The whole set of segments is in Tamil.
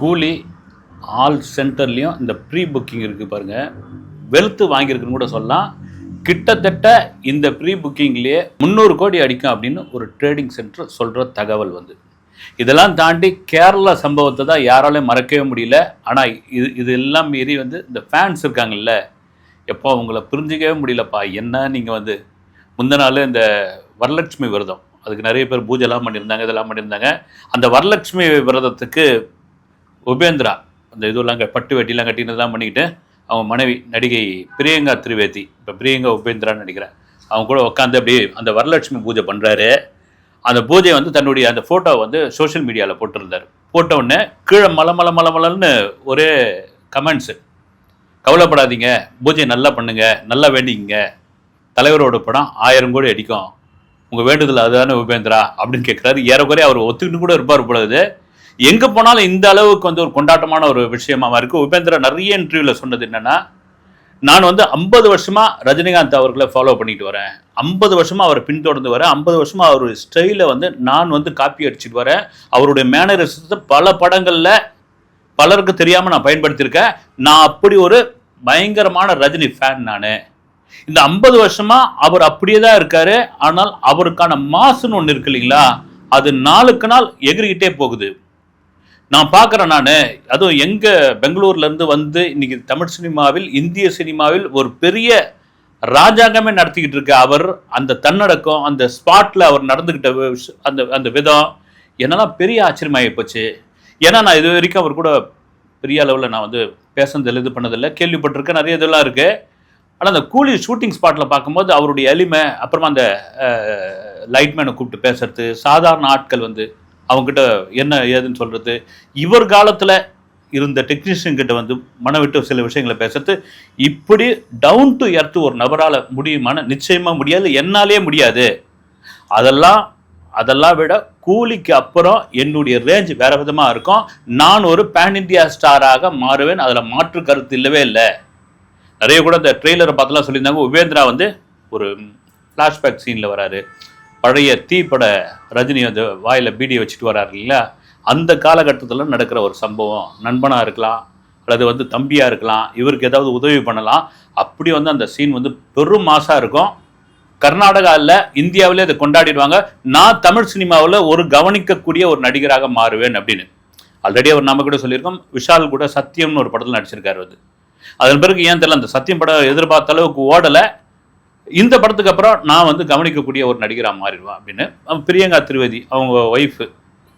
கூலி ஆல் சென்டர்லேயும் இந்த ப்ரீ புக்கிங் இருக்குது பாருங்கள் வெல்த்து வாங்கியிருக்குன்னு கூட சொல்லலாம். கிட்டத்தட்ட இந்த ப்ரீ புக்கிங்லேயே முந்நூறு கோடி அடிக்கும் அப்படின்னு ஒரு ட்ரேடிங் சென்டர் சொல்கிற தகவல் வந்து. இதெல்லாம் தாண்டி கேரளா சம்பவத்தை தான் யாராலையும் மறக்கவே முடியல. ஆனால் இது இது எல்லாம் மீறி வந்து இந்த ஃபேன்ஸ் இருக்காங்கல்ல எப்போ அவங்கள புரிஞ்சிக்கவே முடியலப்பா என்ன நீங்கள் வந்து? முந்தின நாள் இந்த வரலட்சுமி விரதம் அதுக்கு நிறைய பேர் பூஜைலாம் பண்ணியிருந்தாங்க இதெல்லாம் பண்ணியிருந்தாங்க. அந்த வரலட்சுமி விரதத்துக்கு உபேந்திரா அந்த இதுவெல்லாம் க- பட்டு வெட்டிலாம் கட்டினதெல்லாம் பண்ணிக்கிட்டு அவங்க மனைவி நடிகை பிரியங்கா திரிவேதி இப்போ பிரியங்கா உபேந்திரான்னு நினைக்கிறேன் அவங்க கூட உட்காந்து அப்படியே அந்த வரலட்சுமி பூஜை பண்ணுறாரு அந்த பூஜையை வந்து தன்னுடைய அந்த ஃபோட்டோவை வந்து சோஷியல் மீடியாவில் போட்டிருந்தார். போட்டவுடனே கீழே மல மல மலை மலன்னு ஒரே கமெண்ட்ஸு கவலைப்படாதீங்க பூஜை நல்லா பண்ணுங்க நல்லா வேண்டிங்க தலைவரோட படம் ஆயிரம் கோடி அடிக்கும். உங்கள் வேண்டுதல் அதுதானே உபேந்திரா அப்படின்னு கேட்குறாரு ஏறக்குறைய அவர் ஒத்துக்கிட்டு கூட இருப்பார் பொழுது எங்கே போனாலும் இந்த அளவுக்கு வந்து ஒரு கொண்டாட்டமான ஒரு விஷயமா இருக்கு. உபேந்திரா நிறைய இன்டர்வியூவில் சொன்னது என்னன்னா நான் வந்து ஐம்பது வருஷமா ரஜினிகாந்த் அவர்களை ஃபாலோ பண்ணிட்டு வரேன். ஐம்பது வருஷமா அவரை பின்தொடர்ந்து வரேன். ஐம்பது வருஷமா அவர் ஸ்டைலை வந்து நான் வந்து காப்பி அடிச்சுட்டு வரேன். அவருடைய மேனரிசத்தை பல படங்கள்ல பலருக்கு தெரியாம நான் பயன்படுத்தியிருக்கேன். நான் அப்படி ஒரு பயங்கரமான ரஜினி ஃபேன் நான். இந்த ஐம்பது வருஷமா அவர் அப்படியே தான் இருக்காரு. ஆனால் அவருக்கான மாசுன்னு ஒன்று இருக்கு இல்லைங்களா? அது நாளுக்கு நாள் எகிரிக்கிட்டே போகுது. நான் பார்க்குறேன் நான். அதுவும் எங்கள் பெங்களூர்லேருந்து வந்து இன்னைக்கு தமிழ் சினிமாவில் இந்திய சினிமாவில் ஒரு பெரிய ராஜாங்கமே நடத்திக்கிட்டு இருக்க அவர் அந்த தன்னடக்கம் அந்த ஸ்பாட்டில் அவர் நடந்துக்கிட்ட அந்த அந்த விதம் என்னெல்லாம் பெரிய ஆச்சரியமாகி போச்சு. ஏன்னா நான் இது வரைக்கும் அவர் கூட பெரிய அளவில் நான் வந்து பேசுனதில்லை இது பண்ணதில்லை கேள்விப்பட்டிருக்கேன் நிறைய இதெல்லாம் இருக்குது ஆனால் அந்த கூலி ஷூட்டிங் ஸ்பாட்டில் பார்க்கும்போது அவருடைய எளிமை அப்புறமா அந்த லைட்மேனை கூப்பிட்டு பேசுறது சாதாரண ஆட்கள் வந்து அவங்ககிட்ட என்ன ஏதுன்னு சொல்கிறது இவர் காலத்தில் இருந்த டெக்னீஷியன் கிட்ட வந்து மன விட்டு சில விஷயங்களை பேசுறது. இப்படி டவுன் டு எர்த் ஒரு நபரால் முடியுமான நிச்சயமாக முடியாது என்னாலே முடியாது. அதெல்லாம் அதெல்லாம் விட கூலிக்கு அப்புறம் என்னுடைய ரேஞ்ச் வேற விதமாக இருக்கும். நான் ஒரு பேன் இந்தியா ஸ்டாராக மாறுவேன் அதில் மாற்று கருத்து இல்லவே இல்லை. நிறைய கூட இந்த ட்ரெய்லரை பார்த்துலாம் சொல்லியிருந்தாங்க. உபேந்திரா வந்து ஒரு ஃப்ளாஷ்பேக் சீனில் வராரு. பழைய தீப்பட ரஜினி வந்து வாயில் பீடியை வச்சுட்டு வராரு இல்லையா அந்த காலகட்டத்தில் நடக்கிற ஒரு சம்பவம். நண்பனாக இருக்கலாம் அல்லது வந்து தம்பியாக இருக்கலாம் இவருக்கு ஏதாவது உதவி பண்ணலாம். அப்படி வந்து அந்த சீன் வந்து பெரும் மாசாக இருக்கும். கர்நாடகாவில் இந்தியாவிலே அதை கொண்டாடிடுவாங்க. நான் தமிழ் சினிமாவில் ஒரு கவனிக்கக்கூடிய ஒரு நடிகராக மாறுவேன் அப்படின்னு. ஆல்ரெடி அவர் நாம கூட சொல்லியிருக்கோம். விஷால் கூட சத்தியம்னு ஒரு படத்தில் நடிச்சிருக்காரு அது. அதன் பிறகு ஏன் தெரியல அந்த சத்தியம் படம் எதிர்பார்த்த அளவுக்கு ஓடலை. இந்த படத்துக்கு அப்புறம் நான் வந்து கவனிக்கக்கூடிய ஒரு நடிகராக மாறிடுவேன் அப்படின்னு. பிரியங்கா திரிவேதி அவங்க ஒய்ஃபு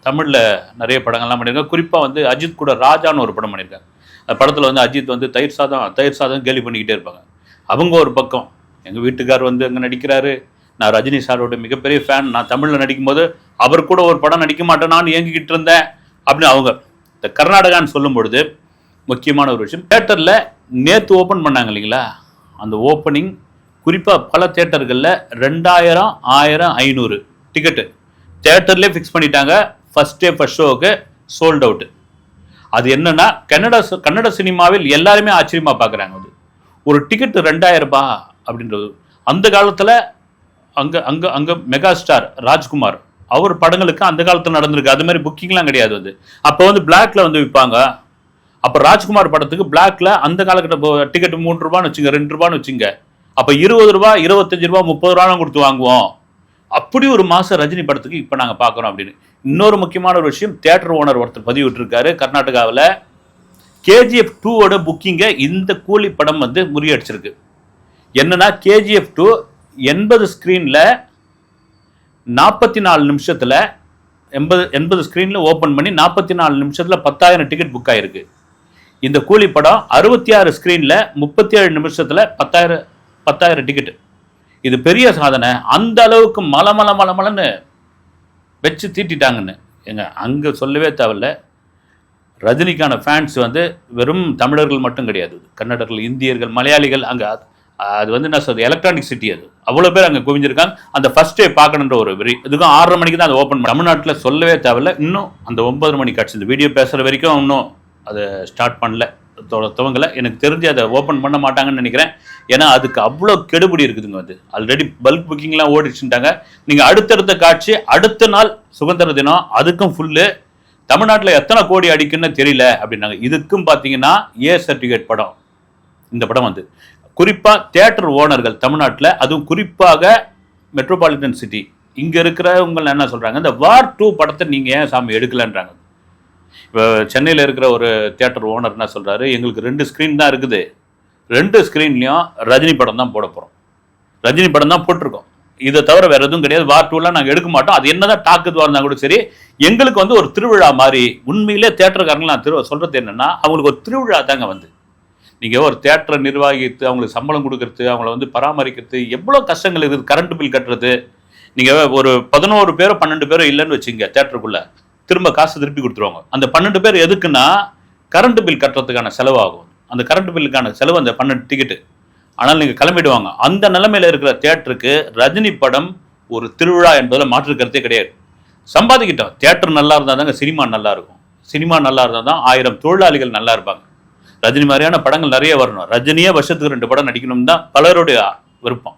தமிழில் நிறைய படங்கள்லாம் பண்ணியிருக்காங்க குறிப்பாக வந்து அஜித் கூட ராஜான்னு ஒரு படம் பண்ணியிருக்காங்க அந்த படத்தில் வந்து அஜித் வந்து தயிர் சாதம் தயிர் சாதம் கேலி பண்ணிக்கிட்டே இருப்பாங்க. அவங்க ஒரு பக்கம். எங்கள் வீட்டுக்கார் வந்து அங்கே நடிக்கிறாரு. நான் ரஜினி சாரோட மிகப்பெரிய ஃபேன் நான் தமிழில் நடிக்கும்போது அவர் கூட ஒரு படம் நடிக்க மாட்டேன் நான் ஏங்கிக்கிட்டு இருந்தேன் அப்படின்னு அவங்க. இந்த கர்நாடகான்னு சொல்லும் பொழுது முக்கியமான ஒரு விஷயம் தேட்டரில் நேற்று ஓப்பன் பண்ணாங்க இல்லைங்களா? அந்த ஓப்பனிங் குறிப்பாக பல தேட்டர்களில் ரெண்டாயிரம் ஆயிரம் ஐநூறு டிக்கெட்டு தேட்டர்லேயே ஃபிக்ஸ் பண்ணிட்டாங்க. ஃபர்ஸ்ட் டே ஃபர்ஸ்ட் ஷோவுக்கு சோல்ட் அவுட்டு அது என்னன்னா கன்னட கன்னட சினிமாவில் எல்லாருமே ஆச்சரியமாக பார்க்குறாங்க அது. ஒரு டிக்கெட் ரெண்டாயிரம் ரூபாய் அப்படின்றது. அந்த காலத்தில் அங்கே அங்கே அங்கே மெகா ஸ்டார் ராஜ்குமார் அவர் படங்களுக்கு அந்த காலத்தில் நடந்திருக்கு. அது மாதிரி புக்கிங்லாம் கிடையாது அது. அப்போ வந்து பிளாக்ல வந்து விற்பாங்க அப்போ ராஜ்குமார் படத்துக்கு பிளாக்ல அந்த காலகட்ட டிக்கெட் மூணு ரூபான்னு வச்சுங்க ரெண்டு ரூபான்னு வச்சுங்க. அப்போ இருபது ரூபா இருபத்தஞ்சு ரூபா முப்பது ரூபாலாம் கொடுத்து வாங்குவோம். அப்படி ஒரு மாசம் ரஜினி படத்துக்கு இப்போ நாங்கள் பார்க்குறோம் அப்படின்னு. இன்னொரு முக்கியமான ஒரு விஷயம் தியேட்டர் ஓனர் ஒருத்தர் பதிவிட்டிருக்காரு கர்நாடகாவில். கேஜிஎஃப் டூவோட புக்கிங்கை இந்த கூலி படம் வந்து முறியடிச்சிருக்கு. என்னன்னா கேஜிஎஃப் டூ எண்பது ஸ்க்ரீனில் நாற்பத்தி நாலு நிமிஷத்தில் எண்பது எண்பது ஸ்க்ரீனில் ஓப்பன் பண்ணி நாற்பத்தி நாலு நிமிஷத்தில் பத்தாயிரம் டிக்கெட் புக் ஆகிருக்கு இந்த கூலி படம் அறுபத்தி ஆறு ஸ்க்ரீனில் முப்பத்தி ஏழு நிமிஷத்தில் பத்தாயிரம் பத்தாயிரம் டிக்கெட்டு இது பெரிய சாதனை. அந்த அளவுக்கு மல மலை மல மலன்னு வச்சு தீட்டிட்டாங்கன்னு. எங்க அங்கே சொல்லவே தேவையில்ல. ரஜினிக்கான ஃபேன்ஸ் வந்து வெறும் தமிழர்கள் மட்டும் கிடையாது. கன்னடர்கள் இந்தியர்கள் மலையாளிகள் அங்கே அது வந்து என்ன சொல்றது? எலக்ட்ரானிக் சிட்டி அது. அவ்வளோ பேர் அங்கே குவிஞ்சிருக்காங்க. அந்த ஃபர்ஸ்ட் டே பார்க்கணுன்ற ஒரு வெறி இதுக்கும் ஆறரை மணிக்கு தான் அதை ஓப்பன் தமிழ்நாட்டில் சொல்லவே தேவையில்ல. இன்னும் அந்த ஒன்பது மணி காட்சி இந்த வீடியோ பேசுகிற வரைக்கும் இன்னும் அதை ஸ்டார்ட் பண்ணல. துவங்கலை. எனக்கு தெரிஞ்சு அதை ஓப்பன் பண்ண மாட்டாங்கன்னு நினைக்கிறேன். ஏன்னா அதுக்கு அவ்வளோ கெடுபிடி இருக்குதுங்க அது. ஆல்ரெடி பல்க் புக்கிங்லாம் ஓடிச்சுட்டாங்க நீங்கள் அடுத்தடுத்த காட்சி அடுத்த நாள் சுதந்திர தினம் அதுக்கும் ஃபுல்லு தமிழ்நாட்டில் எத்தனை கோடி அடிக்குன்னு தெரியல அப்படின்னாங்க. இதுக்கும் பார்த்தீங்கன்னா ஏ சர்டிஃபிகேட் படம். இந்த படம் வந்து. குறிப்பாக தியேட்டர் ஓனர்கள் தமிழ்நாட்டில் அதுவும் குறிப்பாக மெட்ரோபாலிட்டன் சிட்டி இங்கே இருக்கிறவங்க என்ன சொல்கிறாங்க இந்த வார் டூ படத்தை நீங்கள் ஏன் சாமி எடுக்கலன்றாங்க. இப்போ சென்னையில் இருக்கிற ஒரு தியேட்டர் ஓனர் என்ன சொல்கிறாரு எங்களுக்கு ரெண்டு ஸ்க்ரீன் தான் இருக்குது. ரெண்டு ஸ்க்ரீன்லேயும் ரஜினி படம் தான் போட போகிறோம் ரஜினி படம் தான் போட்டிருக்கோம். இதை தவிர வேற எதுவும் கிடையாது. வார் டூலாம் நாங்கள் எடுக்க மாட்டோம். அது என்னதான் டாக்கு இருந்தால் கூட சரி எங்களுக்கு வந்து ஒரு திருவிழா மாதிரி உண்மையிலே தேட்டருக்காரங்க நான் திரு சொல்கிறது என்னென்னா அவங்களுக்கு ஒரு திருவிழா தாங்க வந்து. நீங்கள் ஒரு தேட்டரை நிர்வாகித்து அவங்களுக்கு சம்பளம் கொடுக்கறது அவங்கள வந்து பராமரிக்கிறது எவ்வளோ கஷ்டங்கள் இருக்குது கரண்ட் பில் கட்டுறது. நீங்கள் ஒரு பதினோரு பேரோ பன்னெண்டு பேரோ இல்லைன்னு வச்சுங்க தேட்டருக்குள்ள திரும்ப காசு திருப்பி கொடுத்துருவாங்க. அந்த பன்னெண்டு பேர் எதுக்குன்னா கரண்ட் பில் கட்டுறதுக்கான செலவாகும். அந்த கரண்ட் பில்லுக்கான செலவு அந்த பன்னெண்டு டிக்கெட்டு ஆனால் நீங்கள் கிளம்பிடுவாங்க. அந்த நிலைமையில் இருக்கிற தேட்டருக்கு ரஜினி படம் ஒரு திருவிழா என்பதில் மாற்று கருத்தே கிடையாது. சம்பாதிக்கிட்டோம். தேட்டர் நல்லா இருந்தால் தாங்க சினிமா நல்லா இருக்கும். சினிமா நல்லா இருந்தால் தான் ஆயிரம் தொழிலாளிகள் நல்லா இருப்பாங்க. ரஜினி மாதிரியான படங்கள் நிறைய வரணும். ரஜினியே வருஷத்துக்கு ரெண்டு படம் நடிக்கணும் தான் பலருடைய விருப்பம்.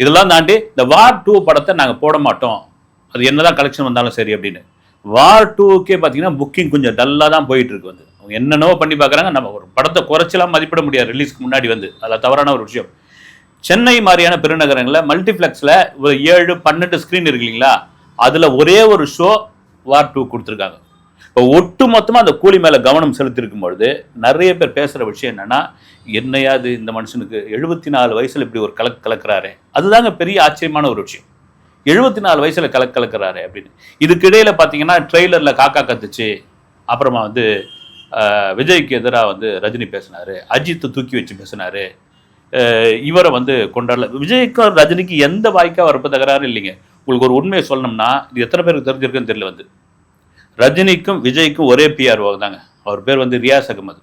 இதெல்லாம் தாண்டி இந்த வார் டூ படத்தை நாங்கள் போட மாட்டோம். அது என்னதான் கலெக்ஷன் வந்தாலும் சரி அப்படின்னு. வார் டூக்கே பார்த்தீங்கன்னா புக்கிங் கொஞ்சம் டல்லாக தான் போயிட்டு இருக்கு வந்து. அவங்க என்னென்னவோ பண்ணி பார்க்குறாங்க நம்ம ஒரு படத்தை குறைச்சலாம் மதிப்பிட முடியாது. ரிலீஸ்க்கு முன்னாடி வந்து. அதில் தவறான ஒரு விஷயம். சென்னை மாதிரியான பெருநகரங்களில் மல்டிப்ளெக்ஸில் ஒரு ஏழு பன்னெண்டு ஸ்க்ரீன் இருக்கு இல்லைங்களா? அதில் ஒரே ஒரு ஷோ வார் டூ கொடுத்துருக்காங்க. இப்போ ஒட்டு மொத்தமாக அந்த கூலி மேலே கவனம் செலுத்திருக்கும் பொழுது நிறைய பேர் பேசுகிற விஷயம் என்னென்னா என்னையாது இந்த மனுஷனுக்கு எழுபத்தி நாலு வயசில் இப்படி ஒரு கலக் கலக்கிறாரு. அதுதாங்க பெரிய ஆச்சரியமான ஒரு விஷயம். எழுபத்தி நாலு வயசில் கலக்கு கலக்கிறாரு அப்படின்னு. இதுக்கு இடையில பார்த்தீங்கன்னா ட்ரெய்லரில் காக்கா கத்துச்சு. அப்புறமா வந்து விஜய்க்கு எதிராக வந்து ரஜினி பேசினாரு. அஜித்தை தூக்கி வச்சு பேசினாரு. இவரை வந்து கொண்டாடல. விஜய்க்கும் ரஜினிக்கு எந்த வாய்க்கா வரப்ப தகராறு இல்லைங்க. உங்களுக்கு ஒரு உண்மையை சொல்லணும்னா இது எத்தனை பேருக்கு தெரிஞ்சிருக்குன்னு தெரியல வந்து. ரஜினிக்கும் விஜய்க்கும் ஒரே பிஆர் தாங்க. அவர் பேர் வந்து ரியாஸ் அகமது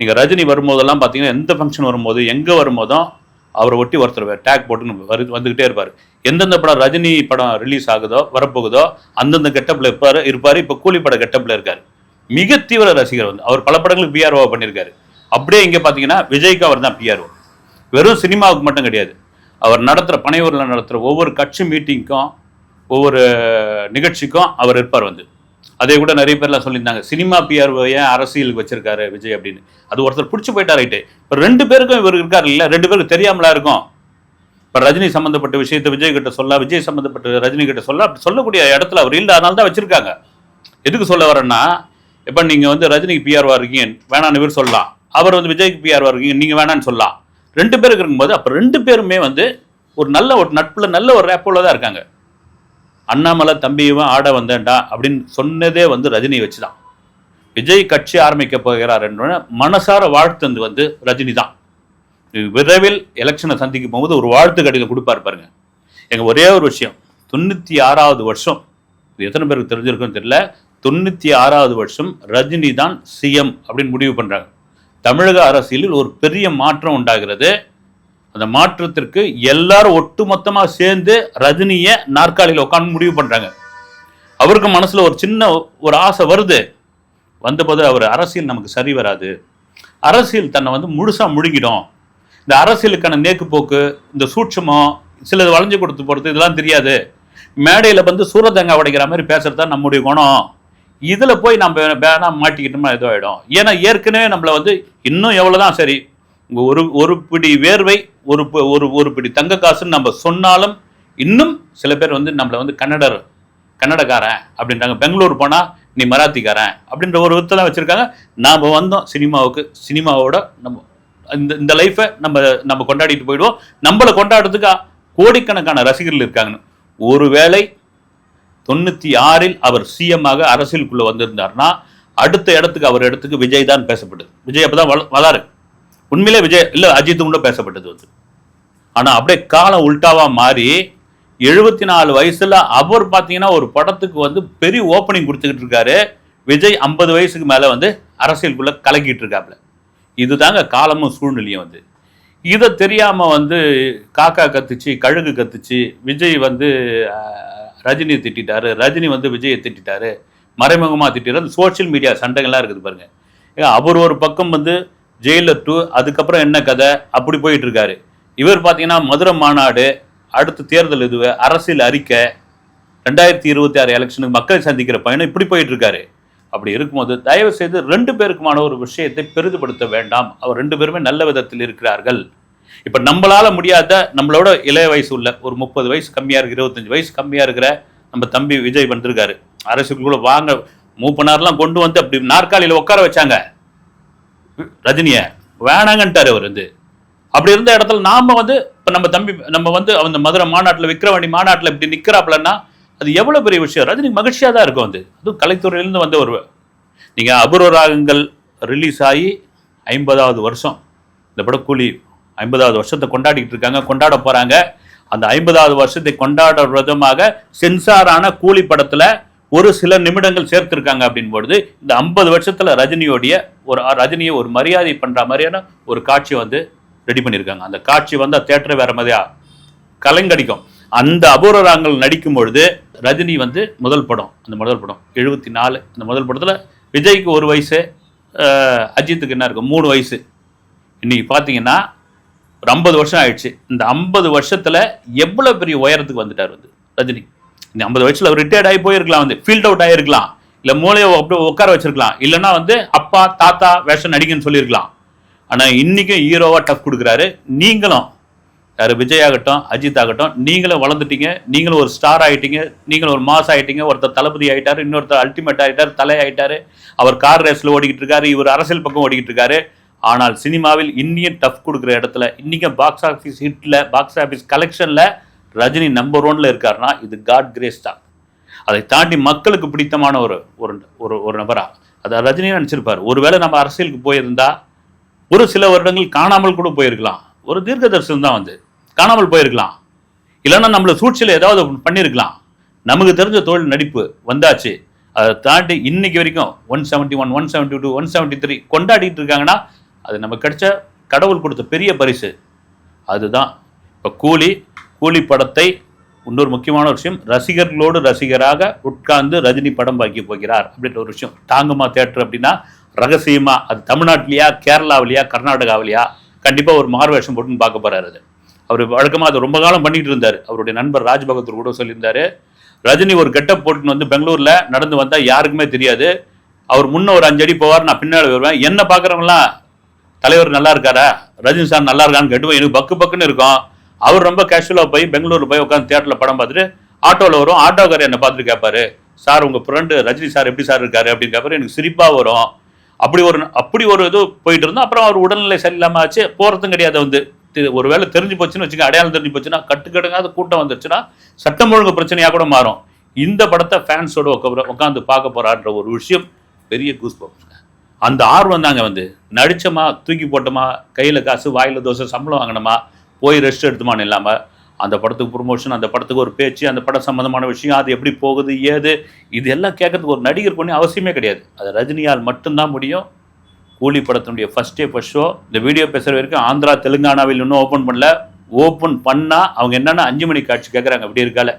நீங்கள் ரஜினி வரும்போதெல்லாம் பார்த்தீங்கன்னா எந்த ஃபங்க்ஷன் வரும்போது எங்கே வரும்போதும் அவரை ஒட்டி ஒருத்தர் டேக் போட்டுன்னு வரு வந்துக்கிட்டே இருப்பார். எந்தெந்த படம் ரஜினி படம் ரிலீஸ் ஆகுதோ வரப்போகுதோ அந்தந்த கெட்டப்பில் இருப்பார் இருப்பார். இப்போ கூலி பட கெட்டப்பில் இருக்கார். மிக தீவிர ரசிகர் வந்து அவர் பல படங்களுக்கு பிஆர்ஓ பண்ணியிருக்காரு. அப்படியே இங்கே பார்த்தீங்கன்னா விஜய்க்கு அவர் தான் பிஆர்ஓ வெறும் சினிமாவுக்கு மட்டும் கிடையாது. அவர் நடத்துகிற பனையூரில் நடத்துகிற ஒவ்வொரு கட்சி மீட்டிங்க்கும் ஒவ்வொரு நிகழ்ச்சிக்கும் அவர் இருப்பார் வந்து. அதே கூட நிறைய பேர்லாம் சொல்லியிருந்தாங்க. சினிமா பிஆர் ஏன் அரசியலுக்கு வச்சிருக்காரு விஜய் அப்படின்னு? அது ஒருத்தர் பிடிச்சி போயிட்டா ரைட்டு இப்போ ரெண்டு பேருக்கும் இவர் இருக்கார் இல்லை? ரெண்டு பேருக்கு தெரியாமலா இருக்கும்? இப்போ ரஜினி சம்மந்தப்பட்ட விஷயத்தை விஜய் கிட்ட சொல்ல விஜய் சம்மந்தப்பட்ட ரஜினி கிட்ட சொல்ல அப்படி சொல்லக்கூடிய இடத்துல அவர் இல்லை. அதனால தான் வச்சிருக்காங்க. எதுக்கு சொல்ல வரேன்னா இப்போ நீங்கள் வந்து ரஜினிக்கு பிஆர்வா இருக்கீங்க வேணான்னு இவர் சொல்லலாம். அவர் வந்து விஜய்க்கு பிஆர்வா இருக்கீங்க நீங்கள் வேணான்னு சொல்லலாம். ரெண்டு பேருக்கு இருக்கும்போது அப்போ ரெண்டு பேருமே வந்து ஒரு நல்ல ஒரு நட்பில் நல்ல ஒரு ரேப்போல தான் இருக்காங்க. அண்ணாமலை தம்பியும் ஆட வந்தேன்டா அப்படின்னு சொன்னதே வந்து ரஜினியை வச்சு தான் விஜய் கட்சி ஆரம்பிக்க போகிறார் என்ற மனசார வாழ்த்து வந்து ரஜினி தான் விரைவில் எலெக்ஷனை சந்திக்கும் போகும்போது ஒரு வாழ்த்து கடிதம் கொடுப்பாரு பாருங்க. எங்கள் ஒரே ஒரு விஷயம் தொண்ணூற்றி ஆறாவது வருஷம் இது எத்தனை பேருக்கு தெரிஞ்சிருக்குன்னு தெரியல தொண்ணூற்றி ஆறாவது வருஷம் ரஜினி தான் சிஎம் அப்படின்னு முடிவு பண்ணுறாங்க தமிழக அரசியலில் ஒரு பெரிய மாற்றம் உண்டாகிறது. அந்த மாற்றத்திற்கு எல்லாரும் ஒட்டுமொத்தமாக சேர்ந்து ரஜினியை நாற்காலியில் உட்காந்து முடிவு பண்ணுறாங்க அவருக்கு மனசில் ஒரு சின்ன ஒரு ஆசை வருது. வந்தபோது அவர் அரசியல் நமக்கு சரி வராது. அரசியல் தன்னை வந்து முழுசாக முழுங்கிடும் இந்த அரசியலுக்கான நேக்கு போக்கு இந்த சூட்சமம் சிலது வளைஞ்சு கொடுத்து போகிறது இதெல்லாம் தெரியாது. மேடையில் வந்து சூரத்தங்காய் உடைக்கிற மாதிரி பேசுகிறது தான் நம்முடைய குணம். இதில் போய் நம்ம வேணால் மாட்டிக்கிட்டோம்னா இதுவாகிடும் ஏன்னா ஏற்கனவே நம்மளை வந்து இன்னும் எவ்வளோ தான் சரி ஒரு ஒரு பிடி வேர்வை ஒரு ப- ஒரு ஒரு பிடி தங்க காசுன்னு நம்ம சொன்னாலும் இன்னும் சில பேர் வந்து நம்மளை வந்து கன்னடர் கன்னடக்காரன் அப்படின்றாங்க. பெங்களூர் போனால் நீ மராத்திக்காரன் அப்படின்ற ஒரு வித்தை தான் நாம் வந்தோம் சினிமாவுக்கு சினிமாவோட நம்ம இந்த இந்த லைஃப்பை நம்ம நம்ம கொண்டாடிட்டு போயிடுவோம். நம்மளை கொண்டாடுறதுக்கு கோடிக்கணக்கான ரசிகர்கள் இருக்காங்கன்னு. ஒருவேளை தொண்ணூற்றி ஆறில் அவர் சிஎம் ஆக வந்திருந்தார்னா அடுத்த இடத்துக்கு அவர் இடத்துக்கு விஜய் தான் பேசப்படுது விஜய் அப்பதான் வள- வளாரு உண்மையிலே விஜய் இல்லை அஜித் கூட பேசப்பட்டது வந்து. ஆனால் அப்படியே காலம் உல்ட்டாவாக மாறி எழுபத்தி நாலு வயசில் அவர் பார்த்தீங்கன்னா ஒரு படத்துக்கு வந்து பெரிய ஓப்பனிங் கொடுத்துக்கிட்டு இருக்காரு. விஜய் ஐம்பது வயசுக்கு மேலே வந்து அரசியலுக்குள்ளே கலக்கிட்டு இருக்காப்ல. இதுதாங்க காலமும் சூழ்நிலையும் வந்து. இதை தெரியாமல் வந்து காக்கா கத்துச்சு கழுகு கத்துச்சு விஜய் வந்து ரஜினியை திட்டாரு ரஜினி வந்து விஜயை மறைமுகமாக மறைமுகமா அந்த சோஷியல் மீடியா சண்டைகள்லாம் இருக்குது பாருங்க. அவர் ஒரு பக்கம் வந்து ஜெயிலர் டூ அதுக்கப்புறம் என்ன கதை? அப்படி போயிட்டு இருக்காரு இவர் பார்த்தீங்கன்னா மதுரை மாநாடு அடுத்து தேர்தல் இதுவு அரசியல் அறிக்கை ரெண்டாயிரத்தி இருபத்தி ஆறு எலெக்ஷனுக்கு மக்களை சந்திக்கிற பயணம் இப்படி போயிட்டு இருக்காரு அப்படி இருக்கும்போது தயவு செய்து ரெண்டு பேருக்குமான ஒரு விஷயத்தை பெரிதுபடுத்த வேண்டாம். அவர் ரெண்டு பேருமே நல்ல விதத்தில் இருக்கிறார்கள். இப்போ நம்மளால முடியாத நம்மளோட இளைய வயசு உள்ள ஒரு முப்பது வயசு கம்மியா இருக்கு இருபத்தஞ்சு வயசு கம்மியா இருக்கிற நம்ம தம்பி விஜய் வந்திருக்காரு. அரசுக்குள்ள வாங்க மூப்பனார்லாம் கொண்டு வந்து அப்படி நாற்காலியில உட்கார வச்சாங்க. ரஜினியை வேணாங்கன்ட்டார் அவர் வந்து. அப்படி இருந்த இடத்துல நாம வந்து இப்போ நம்ம தம்பி நம்ம வந்து அந்த மதுரை மாநாட்டில் விக்ரவாணி மாநாட்டில் இப்படி நிற்கிறாப்புலன்னா அது எவ்வளோ பெரிய விஷயம்? ரஜினி மகிழ்ச்சியாக தான் இருக்கும் அது. அதுவும் கலைத்துறையிலேருந்து வந்த ஒரு நீங்கள் அபூர்வ ராகங்கள் ரிலீஸ் ஆகி ஐம்பதாவது வருஷம். இந்த படம் கூலி ஐம்பதாவது வருஷத்தை கொண்டாடிக்கிட்டு இருக்காங்க கொண்டாட போகிறாங்க அந்த ஐம்பதாவது வருஷத்தை கொண்டாடுற விதமாக சென்சாரான கூலி படத்தில் ஒரு சில நிமிடங்கள் சேர்த்துருக்காங்க அப்படின் பொழுது இந்த ஐம்பது வருஷத்தில் ரஜினியோடைய ஒரு ரஜினியை ஒரு மரியாதை பண்ணுற மாதிரியான ஒரு காட்சி வந்து ரெடி பண்ணியிருக்காங்க அந்த காட்சி வந்து தேட்டர் வேற மாதிரியா? கலைங்கடிக்கும். அந்த அபூர்வராங்கள் நடிக்கும் பொழுது ரஜினி வந்து முதல் படம் அந்த முதல் படம் எழுபத்தி நாலு அந்த முதல் படத்தில் விஜய்க்கு ஒரு வயசு அஜித்துக்கு என்ன இருக்கும்? மூணு வயசு. இன்னைக்கு பார்த்தீங்கன்னா ஒரு ஐம்பது வருஷம் ஆயிடுச்சு. இந்த ஐம்பது வருஷத்தில் எவ்வளோ பெரிய உயரத்துக்கு வந்துட்டார் வந்து ரஜினி. இந்த ஐம்பது வயசில் அவர் ரிட்டையர்ட் ஆகி போயிருக்கலாம் வந்து. ஃபீல்ட் அவுட் ஆகிருக்கலாம் இல்லை மூளையை அப்படியே உட்கார வச்சிருக்கலாம். இல்லைன்னா வந்து அப்பா தாத்தா வேஷம் நடிகன்னு சொல்லியிருக்கலாம். ஆனால் இன்றைக்கும் ஹீரோவாக டஃப் கொடுக்குறாரு. நீங்களும் யார் விஜய் ஆகட்டும் அஜித் ஆகட்டும் நீங்களும் வளர்ந்துட்டீங்க. நீங்களும் ஒரு ஸ்டார் ஆகிட்டீங்க நீங்களும் ஒரு மாஸ் ஆகிட்டீங்க ஒருத்தர் தளபதி ஆகிட்டார் இன்னொருத்தர் அல்டிமேட் ஆகிட்டார் தலை ஆகிட்டார் அவர் கார் ரேஸில் ஓடிக்கிட்டு இருக்காரு இவர் அரசியல் பக்கம் ஓடிக்கிட்டு இருக்காரு. ஆனால் சினிமாவில் இன்னியும் டஃப் கொடுக்குற இடத்துல இன்றைக்கும் பாக்ஸ் ஆஃபீஸ் ஹிட்டில் பாக்ஸ் ஆஃபீஸ் கலெக்ஷனில் ரஜினி நம்பர் ஒன்ல இருக்காருன்னா இது காட் கிரேஸ் தான். அதை தாண்டி மக்களுக்கு பிடித்தமான ஒரு ஒரு ஒரு ஒரு நபரா? அதை ரஜினியை நினச்சிருப்பார். ஒருவேளை நம்ம அரசியலுக்கு போயிருந்தா ஒரு சில வருடங்கள் காணாமல் கூட போயிருக்கலாம். ஒரு தீர்க்க தரிசனம் தான் வந்து. காணாமல் போயிருக்கலாம். இல்லைன்னா நம்மளை சூழ்ச்சியில் ஏதாவது பண்ணியிருக்கலாம். நமக்கு தெரிஞ்ச தொழில் நடிப்பு வந்தாச்சு. அதை தாண்டி இன்னைக்கு வரைக்கும் one seventy one one seventy two one seventy three கொண்டாடிட்டு இருக்காங்கன்னா அது நமக்கு கிடைச்ச கடவுள் கொடுத்த பெரிய பரிசு. அதுதான். இப்போ கூலி கூலி படத்தை இன்னொரு முக்கியமான விஷயம் ரசிகர்களோடு ரசிகராக உட்கார்ந்து ரஜினி படம் பாக்கி போகிறார் அப்படின்ற ஒரு விஷயம். தாங்குமா தேட்டர் அப்படின்னா ரகசியமா அது தமிழ்நாட்டிலையா கேரளாவிலையா கர்நாடகாவிலையா? கண்டிப்பா ஒரு மார்வேஷம் போட்டுன்னு பார்க்க போறாரு அது. அவர் வழக்கமாக அதை ரொம்ப காலம் பண்ணிகிட்டு இருந்தார். அவருடைய நண்பர் ராஜ்பகதூர் கூட சொல்லியிருந்தாரு ரஜினி ஒரு கெட்டப் போட்டுன்னு வந்து பெங்களூரில் நடந்து வந்தால் யாருக்குமே தெரியாது. அவர் முன்ன ஒரு அஞ்சு அடி போவார் நான் பின்னாடி வருவேன். என்ன பார்க்குறவங்களாம் தலைவர் நல்லா இருக்காரா? ரஜினி சார் நல்லா இருக்கான்னு கேட்டுவோம் எனக்கு பக்கு பக்குன்னு இருக்கும். அவர் ரொம்ப கேஷுவலாக போய் பெங்களூர் போய் உட்காந்து தியேட்டரில் படம் பார்த்துட்டு ஆட்டோவில் வரும். ஆட்டோக்காரர் என்னை பார்த்துட்டு கேட்பாரு சார் உங்கள் ஃப்ரெண்டு ரஜினி சார் எப்படி சார் இருக்காரு? அப்படின்னு கேட்பாரு எனக்கு சிரிப்பாக வரும். அப்படி ஒரு அப்படி ஒரு இது போயிட்டு இருந்தோம். அப்புறம் அவர் உடல்நிலை சரியில்லாமல் ஆச்சு. போகிறதும் கிடையாது வந்து. ஒரு வேளை தெரிஞ்சு போச்சுன்னு வச்சுக்க அடையாளம் தெரிஞ்சு போச்சுன்னா கட்டுக்கடுங்காத கூட்டம் வந்துருச்சுன்னா சட்டம் ஒழுங்கு பிரச்சனையாக கூட மாறும். இந்த படத்தை ஃபேன்ஸோட உட்காந்து பார்க்க போறான்ற ஒரு விஷயம் பெரிய கூஸ் அந்த ஆர்வம் தாங்க வந்து. நடிச்சோமா தூக்கி போட்டோமா கையில் காசு வாயில் தோசை சம்பளம் வாங்கினோமா போய் ரெஸ்ட் எடுத்துமான்னு இல்லாமல் அந்த படத்துக்கு ப்ரொமோஷன் அந்த படத்துக்கு ஒரு பேச்சு அந்த படம் சம்மந்தமான விஷயம் அது எப்படி போகுது ஏது இது எல்லாம் கேட்கறதுக்கு ஒரு நடிகர் பண்ணி அவசியமே கிடையாது. அது ரஜினியால் மட்டும்தான் முடியும். கூலி படத்தினுடைய ஃபர்ஸ்ட் டே ஃபஸ்ட் ஷோ இந்த வீடியோ பேசுகிற வரைக்கும் ஆந்திரா தெலுங்கானாவில் இன்னும் ஓப்பன் பண்ணல. ஓப்பன் பண்ணால் அவங்க என்னென்னா அஞ்சு மணி காட்சி கேட்குறாங்க. அப்படி இருக்கால.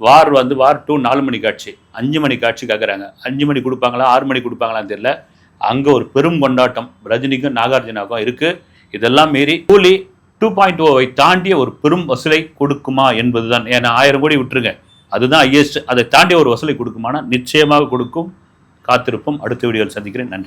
வார் வந்து வார் டூ நாலு மணி காட்சி. அஞ்சு மணி காட்சி கேட்குறாங்க. அஞ்சு மணி கொடுப்பாங்களா ஆறு மணி கொடுப்பாங்களான்னு தெரியல. அங்கே ஒரு பெரும் கொண்டாட்டம் ரஜினிக்கும் நாகார்ஜுனாவுக்கும் இருக்குது இதெல்லாம் மீறி கூலி டூ பாயிண்ட் ஓவை தாண்டிய ஒரு பெரும் வசூலை கொடுக்குமா என்பதுதான். ஏன்னா ஆயிரம் கோடி விட்டுருங்க. அதுதான் ஹையஸ்ட் அதை தாண்டிய ஒரு வசூலை கொடுக்குமானா நிச்சயமாக கொடுக்கும். காத்திருப்போம். அடுத்த வீடியோவில் சந்திக்கிறேன். நன்றி.